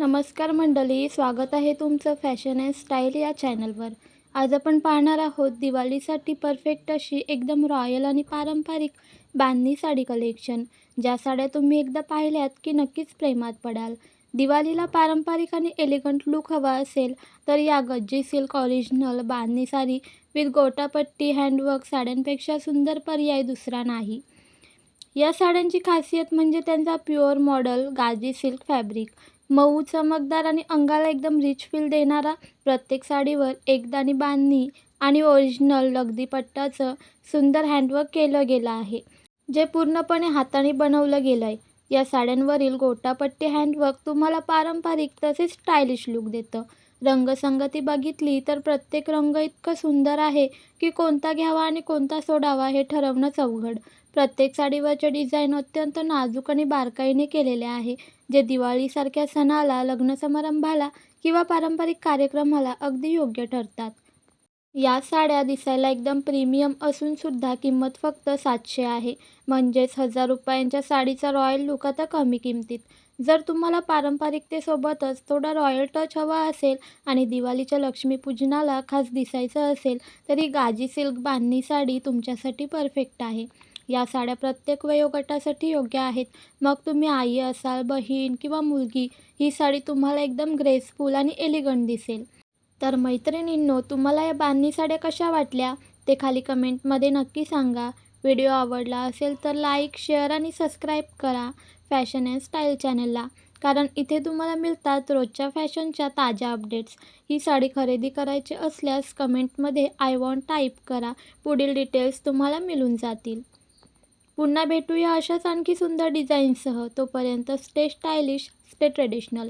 नमस्कार मंडळी स्वागत आहे तुमचं फॅशन अँड स्टाईल या चॅनलवर. आज आपण पाहणार आहोत दिवाळीसाठी परफेक्ट अशी एकदम रॉयल आणि पारंपरिक बांधणी साडी कलेक्शन ज्या साड्या तुम्ही एकदा पाहिल्यात की नक्कीच प्रेमात पडाल. दिवाळीला पारंपरिक आणि एलिगंट लुक हवा असेल तर या Gajji silk original bandhani sari with gotapatti handwork साड्यांपेक्षा सुंदर पर्याय दुसरा नाही. या साड्यांची खासियत म्हणजे त्यांचा pure modal gaji silk fabric मऊ चमकदार आणि अंगाला एकदम रिच फील देणारा प्रत्येक साडीवर एकदाणी बांधणी आणि ओरिजिनल लगदी पट्टाचं सुंदर हँडवर्क केलं गेलं आहे जे पूर्णपणे हाताने बनवलं गेलं आहे. या साड्यांवरील गोटापट्टी हँडवर्क तुम्हाला पारंपरिक तसेच स्टायलिश लुक देतं. रंगसंगती बघितली तर प्रत्येक रंग इतकं सुंदर आहे की कोणता घ्यावा आणि कोणता सोडावा हे ठरवणंच अवघड. प्रत्येक साडीवरचे डिझाईन अत्यंत नाजूक आणि बारकाईने केलेले आहे. जे दिवाळीसारख्या सणाला लग्न समारंभाला किंवा पारंपरिक कार्यक्रमाला अगदी योग्य ठरतात. या साड्या दिसायला एकदम प्रीमियम असून सुद्धा किंमत फक्त सातशे आहे. म्हणजेच हजार रुपयांच्या साडीचा रॉयल लुक आता कमी किमतीत. जर तुम्हाला पारंपरिकतेसोबतच थोडा रॉयल टच हवा असेल आणि दिवाळीच्या लक्ष्मीपूजनाला खास दिसायचं असेल तरी गाजी सिल्क बांधणी साडी तुमच्यासाठी परफेक्ट आहे. या साड्या प्रत्येक वयोगटासाठी योग्य आहेत. मग तुम्ही आई असाल बहीण किंवा मुलगी ही साडी तुम्हाला एकदम ग्रेसफुल आणि एलिगंट दिसेल. तर मैत्रिणींनो तुम्हाला या बांधणी साड्या कशा वाटल्या? ते खाली कमेंटमध्ये नक्की सांगा. व्हिडिओ आवडला असेल तर लाईक शेअर आणि सबस्क्राईब करा फॅशन अँड स्टाईल चॅनलला. कारण इथे तुम्हाला मिळतात रोजच्या फॅशनच्या ताज्या अपडेट्स. ही साडी खरेदी करायची असल्यास कमेंटमध्ये आय वॉन्ट टाईप करा. पुढील डिटेल्स तुम्हाला मिळून जातील. पुन्हा भेटूया अशाच आणखी सुंदर डिझाईन्ससह. तोपर्यंत स्टे स्टायलिश स्टे ट्रेडिशनल.